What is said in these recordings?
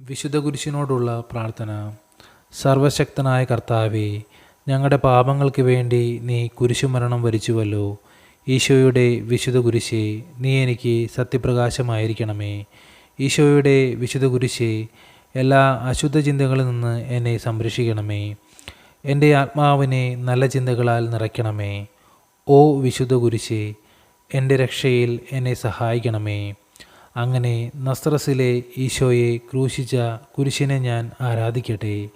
വിശുദ്ധ കുരിശിനോടുള്ള പ്രാർത്ഥന. സർവശക്തനായ കർത്താവെ ഞങ്ങളുടെ പാപങ്ങൾക്ക് വേണ്ടി നീ കുരിശുമരണം വരിച്ചുവല്ലോ. ഈശോയുടെ വിശുദ്ധ കുരിശെ നീ എനിക്ക് സത്യപ്രകാശമായിരിക്കണമേ. ഈശോയുടെ വിശുദ്ധ കുരിശെ എല്ലാ അശുദ്ധ ചിന്തകളിൽ നിന്ന് എന്നെ സംരക്ഷിക്കണമേ. എന്റെ ആത്മാവിനെ നല്ല ചിന്തകളാൽ നിറയ്ക്കണമേ. ഓ വിശുദ്ധ കുരിശെ എന്റെ രക്ഷയിൽ എന്നെ സഹായിക്കണമേ. അങ്ങനെ നസ്രസിലെ ഈശോയെ ക്രൂശിച്ച കുരിശിനെ ഞാൻ ആരാധിക്കട്ടെ.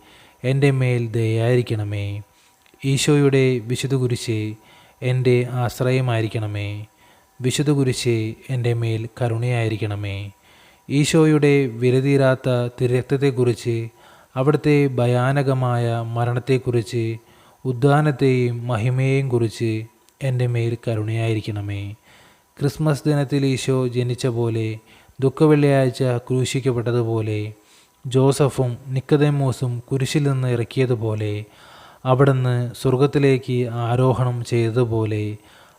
എന്റെ മേൽ ദയായിരിക്കണമേ. ഈശോയുടെ വിശുദ്ധ കുരിശേ എന്റെ ആശ്രയമായിരിക്കണമേ. വിശുദ്ധ കുരിശേ എന്റെ മേൽ കരുണയായിരിക്കണമേ. ഈശോയുടെ വിലതീരാത്ത തിരക്തത്തെക്കുറിച്ച് അവിടുത്തെ ഭയാനകമായ മരണത്തെക്കുറിച്ച് ഉദ്ധാനത്തെയും മഹിമയെയും കുറിച്ച് എന്റെ മേൽ കരുണയായിരിക്കണമേ. ക്രിസ്മസ് ദിനത്തിൽ ഈശോ ജനിച്ച പോലെ ദുഃഖവെള്ളിയാഴ്ച ക്രൂശിക്കപ്പെട്ടതുപോലെ ജോസഫും നിക്കതേമോസും കുരിശിൽ നിന്ന് ഇറക്കിയതുപോലെ അവിടുന്ന് സ്വർഗത്തിലേക്ക് ആരോഹണം ചെയ്തതുപോലെ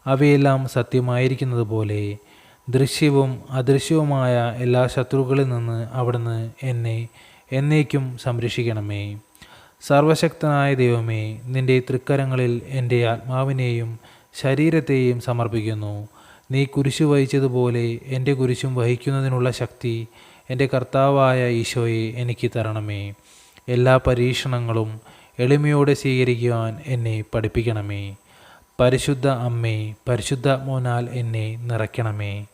അവയെല്ലാം സത്യമായിരിക്കുന്നത് പോലെ ദൃശ്യവും അദൃശ്യവുമായ എല്ലാ ശത്രുക്കളിൽ നിന്ന് അവിടുന്ന് എന്നെ എന്നേക്കും സംരക്ഷിക്കണമേ. സർവശക്തനായ ദൈവമേ നിന്റെ തൃക്കരങ്ങളിൽ എന്റെ ആത്മാവിനെയും ശരീരത്തെയും സമർപ്പിക്കുന്നു. നീ കുരിശു വഹിച്ചതുപോലെ എന്റെ കുരിശും വഹിക്കുന്നതിനുള്ള ശക്തി എന്റെ കർത്താവായ ഈശോയെ എനിക്ക് തരണമേ. എല്ലാ പരീക്ഷണങ്ങളും എളിമയോടെ സ്വീകരിക്കുവാൻ എന്നെ പഠിപ്പിക്കണമേ. പരിശുദ്ധ അമ്മേ പരിശുദ്ധ മോനാൽ എന്നെ നിറയ്ക്കണമേ.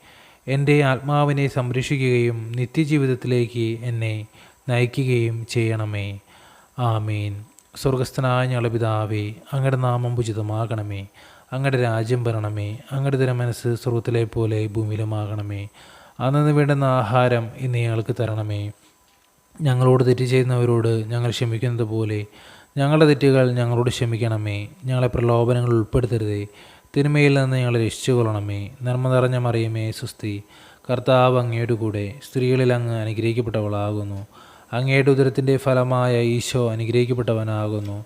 എന്റെ ആത്മാവിനെ സംരക്ഷിക്കുകയും നിത്യജീവിതത്തിലേക്ക് എന്നെ നയിക്കുകയും ചെയ്യണമേ. ആമീൻ. സ്വർഗസ്ഥനായ ഞങ്ങളുടെ പിതാവേ അങ്ങയുടെ നാമം ഉചിതമാകണമേ. അങ്ങയുടെ രാജ്യം വരണമേ അങ്ങയുടെ മനസ്സ് സ്വർഗത്തിലെ പോലെ ഭൂമിയിലുമാകണമേ. അന്നു വേണ്ടുന്ന ആഹാരം ഇന്ന് ഞങ്ങൾക്ക് തരണമേ. ഞങ്ങളോട് തെറ്റ് ചെയ്യുന്നവരോട് ഞങ്ങൾ ക്ഷമിക്കുന്നത് പോലെ ഞങ്ങളുടെ തെറ്റുകൾ ഞങ്ങളോട് ക്ഷമിക്കണമേ. ഞങ്ങളെ പ്രലോഭനങ്ങൾ ഉൾപ്പെടുത്തരുതേ. തിന്മയിൽ നിന്ന് ഞങ്ങളെ രക്ഷിച്ചു കൊള്ളണമേ നന്മ നിറഞ്ഞ മറിയമേ സുസ്തി. കർത്താവ് അങ്ങയുടെ കൂടെ സ്ത്രീകളിൽ അങ്ങ് അനുഗ്രഹിക്കപ്പെട്ടവളാകുന്നു. അങ്ങയുടെ ഉദരത്തിന്റെ ഫലമായ ഈശോ അനുഗ്രഹിക്കപ്പെട്ടവനാകുന്നു.